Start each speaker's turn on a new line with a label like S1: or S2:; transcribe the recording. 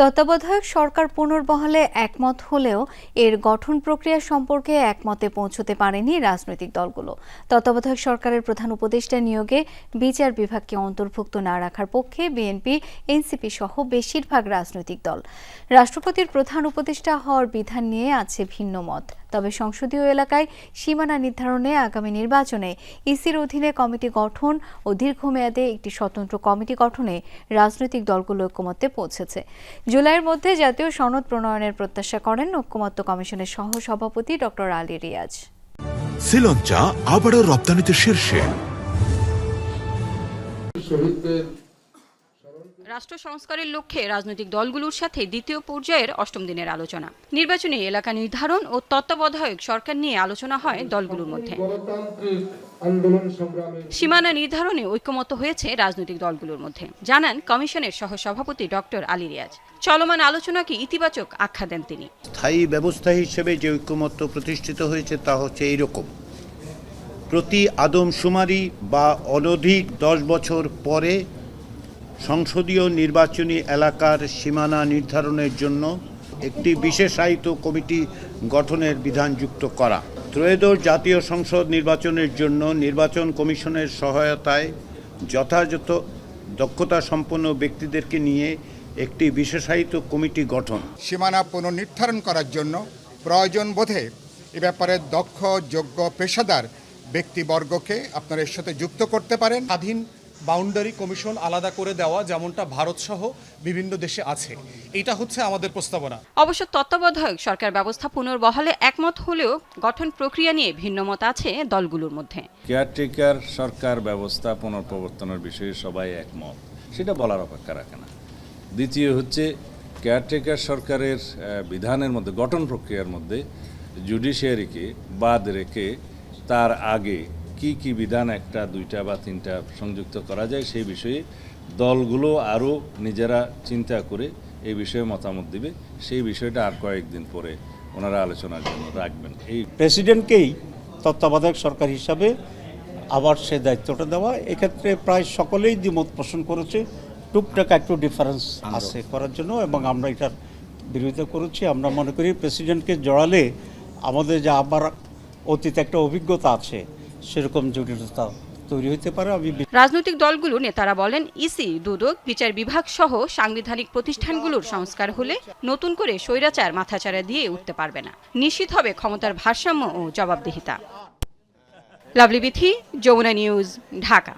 S1: তত্ত্বাবধায়ক সরকার পুনর্বহালে একমত হলেও এর গঠন প্রক্রিয়া সম্পর্কে একমতে পৌঁছতে পারেনি রাজনৈতিক দলগুলো। তত্ত্বাবধায়ক সরকারের প্রধান উপদেষ্টা নিয়োগে বিচার বিভাগকে অন্তর্ভুক্ত না রাখার পক্ষে বিএনপি, এনসিপি সহ বেশিরভাগ রাজনৈতিক দল। রাষ্ট্রপতির প্রধান উপদেষ্টা হওয়ার বিধান নিয়ে আছে ভিন্ন মত। তবে সংসদীয় এলাকায় সীমানা নির্ধারণে আগামী নির্বাচনে ইসির অধীনে কমিটি গঠন ও দীর্ঘমেয়াদে একটি স্বতন্ত্র কমিটি গঠনে রাজনৈতিক দলগুলো ঐক্যমত্যে পৌঁছেছে। জুলাইয়ের মধ্যে জাতীয় সনদ প্রণয়নের প্রত্যাশা করেন ঐক্যমত্য কমিশনের সহ সভাপতি ডক্টর আলী রিয়াজ।
S2: শ্রীলঞ্চা আবারও রপ্তানিতে শীর্ষে।
S3: শহীদদের
S4: রাষ্ট্র সংস্কারের লক্ষ্যে রাজনৈতিক দলগুলোর সাথে দ্বিতীয় পর্যায়ের অষ্টম দিনের আলোচনা। নির্বাচনী এলাকা নির্ধারণ ও তত্ত্বাবধায়ক সরকার নিয়ে আলোচনা হয় দলগুলোর মধ্যে। সীমানা নির্ধারণে ঐক্যমত হয়েছে রাজনৈতিক দলগুলোর মধ্যে জানান কমিশনের সহসভাপতি ডক্টর আলী রিয়াজ। চলমান আলোচনাকে ইতিবাচক আখ্যা দেন তিনি।
S5: স্থায়ী ব্যবস্থা হিসেবে যে ঐক্যমত্য প্রতিষ্ঠিত হয়েছে তা হচ্ছে এইরকম। প্রতি আদমশুমারি বা অনধিক দশ বছর পরে সংসদীয় নির্বাচনী এলাকার সীমানা নির্ধারণের জন্য একটি বিশেষায়িত কমিটি গঠনের বিধান যুক্ত করা। ত্রয়োদশ জাতীয় সংসদ নির্বাচনের জন্য নির্বাচন কমিশনের সহায়তায় যথাযথ দক্ষতা সম্পন্ন ব্যক্তিদেরকে নিয়ে একটি বিশেষায়িত কমিটি গঠন।
S6: সীমানা পুনর্নির্ধারণ করার জন্য প্রয়োজন বোধে এ ব্যাপারে দক্ষ, যোগ্য পেশাদার ব্যক্তিবর্গকে আপনারা এর সাথে যুক্ত করতে পারেন।
S7: স্বাধীন বাউন্ডারি কমিশন আলাদা করে দেওয়া যেমনটা ভারত সহ বিভিন্ন দেশে আছে। এটা হচ্ছে আমাদের প্রস্তাবনা।
S4: অবশ্য তত্ত্বাবধায়ক সরকার ব্যবস্থা পুনর্বহালে একমত হলেও গঠন প্রক্রিয়া নিয়ে ভিন্নমত আছে দলগুলোর মধ্যে।
S8: কেয়ারটেকার সরকার ব্যবস্থা পুনঃপ্রবর্তনের বিষয়ে সবাই একমত। সেটা বলার অপেক্ষা রাখে না। দ্বিতীয় হচ্ছে কেয়ারটেকার সরকারের বিধানের মধ্যে গঠন প্রক্রিয়ার মধ্যে জুডিশিয়ারিকে বাদ রেখে তার আগে কি কি বিধান একটা দুইটা বা তিনটা সংযুক্ত করা যায় সেই বিষয়ে দলগুলো আরও নিজেরা চিন্তা করে এই বিষয়ে মতামত দিবে। সেই বিষয়টা আর কয়েকদিন পরে ওনারা আলোচনার জন্য রাখবেন। এই
S9: প্রেসিডেন্টকেই তত্ত্বাবধায়ক সরকার হিসাবে আবার সে দায়িত্বটা দেওয়া। এক্ষেত্রে প্রায় সকলেই দ্বিমত পোষণ করেছে টুকটাক একটু ডিফারেন্স আছে করার জন্য এবং আমরা এটার বিরোধিতা করেছি। আমরা মনে করি প্রেসিডেন্টকে জড়ালে আমাদের যে আবার অতীত একটা অভিজ্ঞতা আছে সেরকম জটিলতা তৈরি হতে পারে। আমি
S4: রাজনৈতিক দলগুলো নেতারা বলেন, ইসি, দুদক, বিচার বিভাগ সহ সাংবিধানিক প্রতিষ্ঠানগুলোর সংস্কার হলে নতুন করে স্বৈরাচার মাথাচাড়া দিয়ে উঠতে পারবে না। নিশ্চিত হবে ক্ষমতার ভারসাম্য ও জবাবদিহিতা। Lovely Bithi, Jamuna news, Dhaka.